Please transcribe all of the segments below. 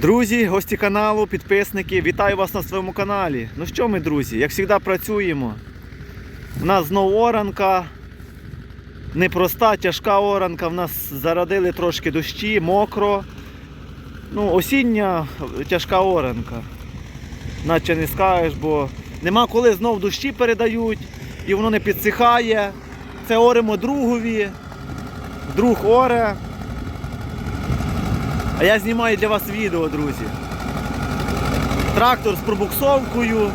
Друзі, гості каналу, підписники, вітаю вас на своєму каналі. Ну що ми, друзі, як завжди працюємо. У нас знову оранка. Непроста, тяжка оранка. В нас зарадили трошки дощі, мокро. Ну, осіння тяжка оранка. Наче не скажеш, бо нема коли знов дощі передають і воно не підсихає. Це оремо другові. Друг оре. А я знімаю для вас відео, друзі. Трактор з пробуксовкою.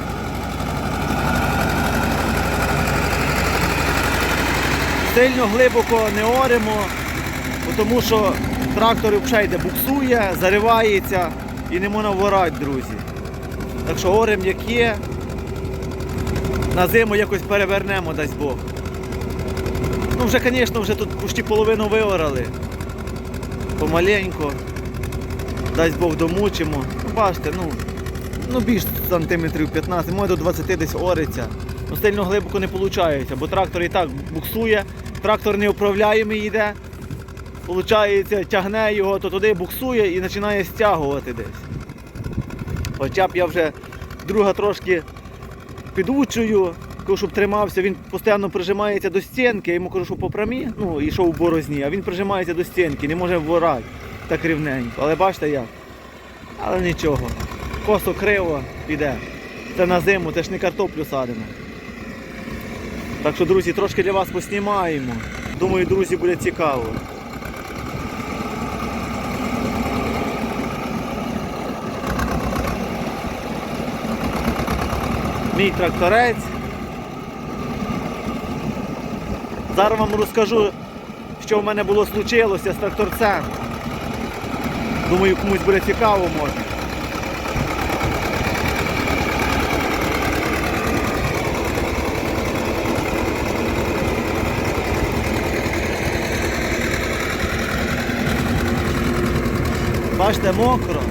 Сильно глибоко не оремо, тому що трактор взагалі йде буксує, заривається і не можна ворати, друзі. Так що орем як є, на зиму якось перевернемо, дасть Бог. Ну вже, звісно, вже тут почти половину виорали. Помаленько. Дасть Бог домучимо. Ну, бачите, ну, ну більш сантиметрів 15, може до 20 десь ориться. Ну сильно глибоко не виходить, бо трактор і так буксує, трактор неуправляємий йде. Получається, тягне його, то туди буксує і починає стягувати десь. Хоча б я вже друга трошки підучую, кажу, щоб тримався, він постійно прижимається до стінки, я йому кажу, що по прамі, ну, йшов у борозні, а він прижимається до стінки, не може ворати так рівненько. Але бачите як? Але нічого. Косо криво піде. Це на зиму, це ж не картоплю садимо. Так що, друзі, трошки для вас поснімаємо. Думаю, друзі, буде цікаво. Мій тракторець. Зараз вам розкажу, що в мене було случилося з тракторцем. Думаю, комусь буде цікаво може. Бачите, мокро.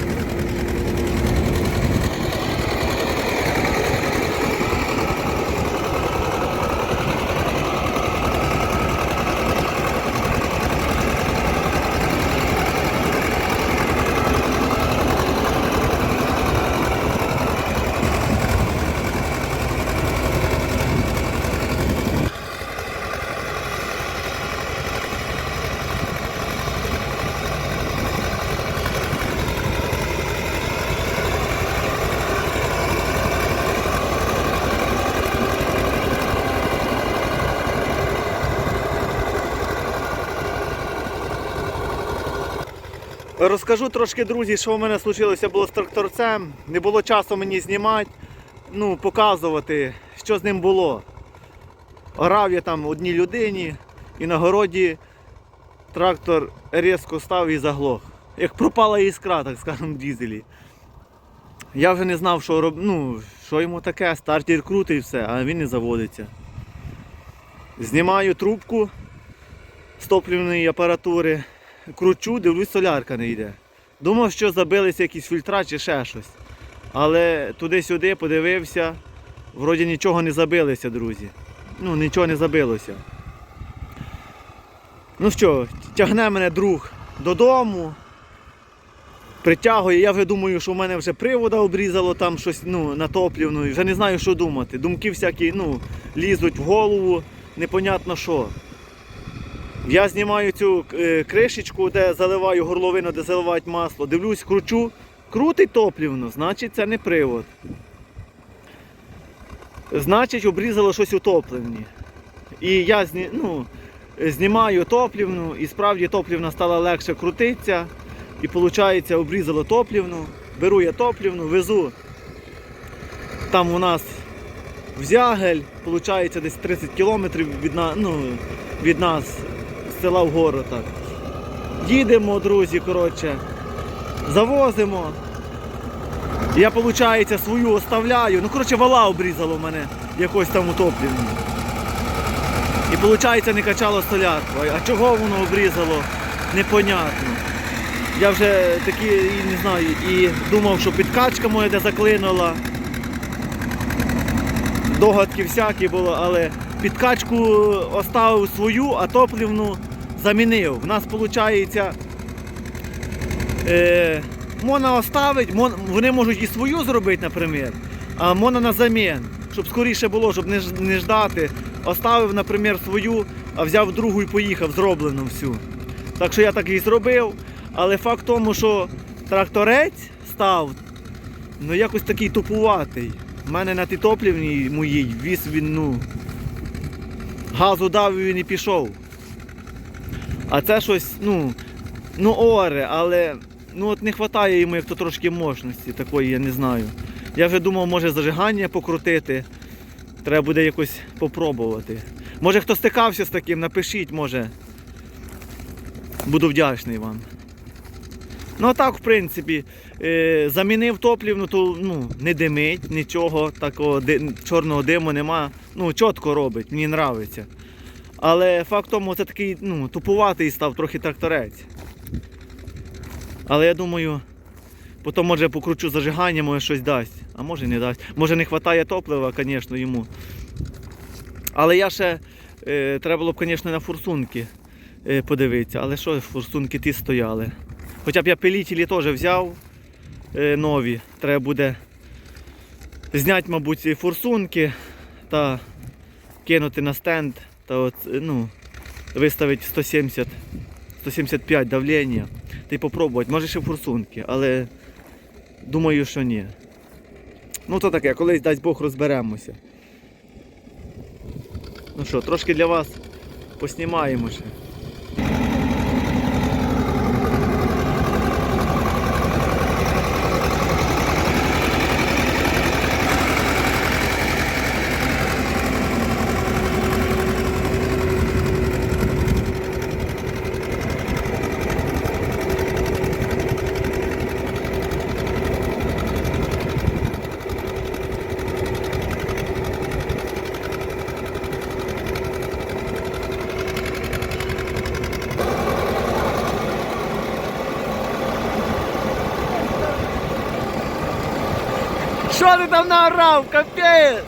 Розкажу трошки, друзі, що в мене случилося було з тракторцем. Не було часу мені знімати, ну, показувати, що з ним було. Орав я там одній людині і на городі трактор різко став і заглох. Як пропала іскра, так скажемо, в дізелі. Я вже не знав, що роб... ну, що йому таке, стартер крутий все, а він не заводиться. Знімаю трубку з топливної апаратури, кручу, дивлюсь, солярка не йде. Думав, що забилися якісь фільтра чи ще щось. Але туди-сюди подивився, вроді нічого не забилося, друзі. Ну, нічого не забилося. Ну що, тягне мене друг додому, притягує. Я вже думаю, що в мене вже привода обрізало там щось ну, на топлівну. Вже не знаю, що думати. Думки всякі ну, лізуть в голову, непонятно що. Я знімаю цю е, кришечку, де заливаю горловину, де заливають масло. Дивлюсь, кручу, крутить топлівно, значить це не привод. Значить, обрізало щось у топливні. І я ну, знімаю топлівну, і справді топлівна стала легше крутитися. І виходить, обрізало топлівну, беру я топлівну, везу. Там у нас в Зягель, виходить десь 30 кілометрів від, ну, від нас села в гору. Їдемо, друзі, коротше, завозимо. Я, виходить, свою оставляю. Ну, коротше, вала обрізало в мене якось там утоплення. І виходить, не качало солярку. А чого воно обрізало, непонятно. Я вже такі, не знаю, і думав, що підкачка моя де заклинула. Догадки всякі були, але підкачку оставив свою, а топлівну замінив. У нас виходить е, можна оставити, мон- вони можуть і свою зробити, наприклад, а можна на замін, щоб скоріше було, щоб не, не ждати. Оставив, наприклад, свою, а взяв другу і поїхав, зроблену всю. Так що я так і зробив. Але факт в тому, що тракторець став ну, якось такий тупуватий. У мене на тій топлівній моїй віз він, ну. Газу дав і він і пішов. А це щось, ну, ну оре, але ну от не вистачає йому як то трошки мощності такої, я не знаю. Я вже думав, може зажигання покрутити. Треба буде якось попробувати. Може хто стикався з таким, напишіть, може. Буду вдячний вам. Ну а так, в принципі, е, замінив топлівну, то ну, не димить, нічого такого чорного диму нема. Ну, чітко робить, мені подобається. Але факт тому, це такий ну, тупуватий став трохи тракторець. Але я думаю, потім може покручу зажигання, може щось дасть. А може не дасть. Може не вистачає топлива, звісно, йому. Але я ще е, треба було б, звісно, на форсунки е, подивитися. Але що форсунки ті стояли. Хоча б я пилітелі теж взяв е, нові. Треба буде зняти, мабуть, ці форсунки та кинути на стенд та от, е, ну, виставити 170 175 давлення та й попробувати. Може ще форсунки, але думаю, що ні. Ну то таке, колись дасть Бог розберемося. Ну що, трошки для вас поснімаємо ще. Що ти там наорав, капець?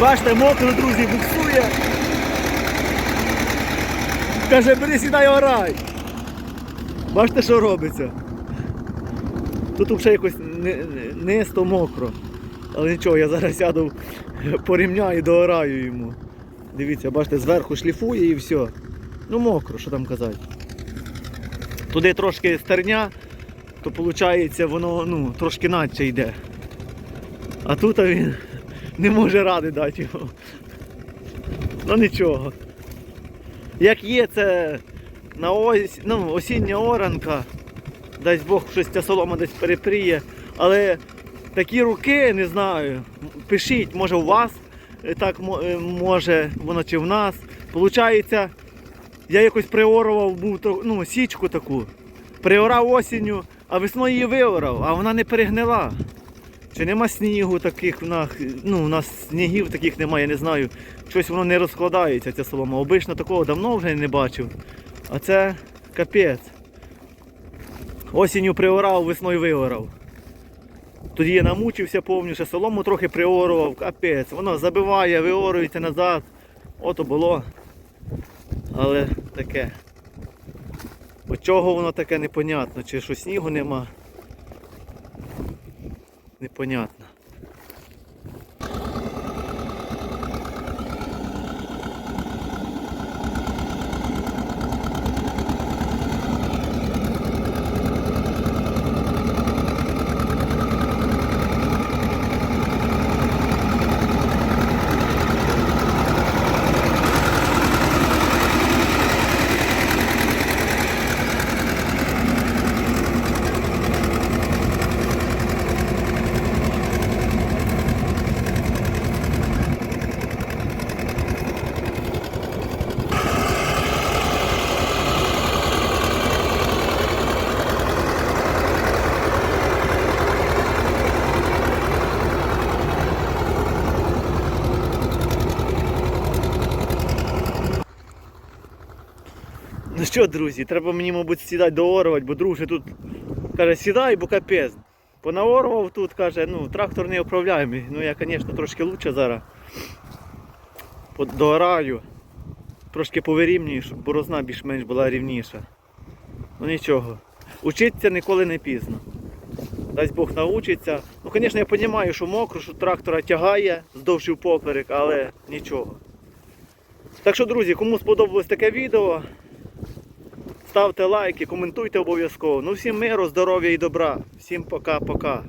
Бачите, мокро, друзі, буксує. Каже, бери сідай орай. Бачите, що робиться? Тут взагалі якось нисто мокро. Але нічого, я зараз сяду порівняю і доораю йому. Дивіться, бачите, зверху шліфує і все. Ну мокро, що там казати. Туди трошки стерня, то виходить воно ну, трошки наче йде. А тут він не може ради дати його. Ну нічого. Як є, це на ось, ну, осіння оранка, дасть Бог щось ця солома десь перепріє. Але такі руки, не знаю, пишіть, може у вас е, так е, може, воно чи в нас. Получається, я якось приорував був ну, січку таку. Приорав осінню, а весною її виорав, а вона не перегнила. Чи нема снігу таких в нас, ну, у нас снігів таких немає, я не знаю. Щось воно не розкладається, ця солома. Обично такого давно вже не бачив. А це капець. Осінню приорав, весною виорав. Тоді я намучився повніше, солому трохи приорував, капець. Воно забиває, виорується назад. Ото було. Але таке. От чого воно таке непонятно, чи що снігу нема. Непонятно. Ну що, друзі, треба мені, мабуть, сідати доорувати, бо друг тут каже, сідай, бо капець. Понаорвав тут, каже, ну, трактор не управляємий. Ну я, звісно, трошки краще зараз. Догораю. Трошки повирівнюю, щоб борозна більш-менш була рівніша. Ну нічого. Учитися ніколи не пізно. Дасть Бог научиться. Ну, звісно, я розумію, що мокро, що трактора тягає здовж і поперек, але нічого. Так що, друзі, кому сподобалось таке відео. Ставте лайки, коментуйте обов'язково. Ну всім миру, здоров'я і добра. Всім пока-пока.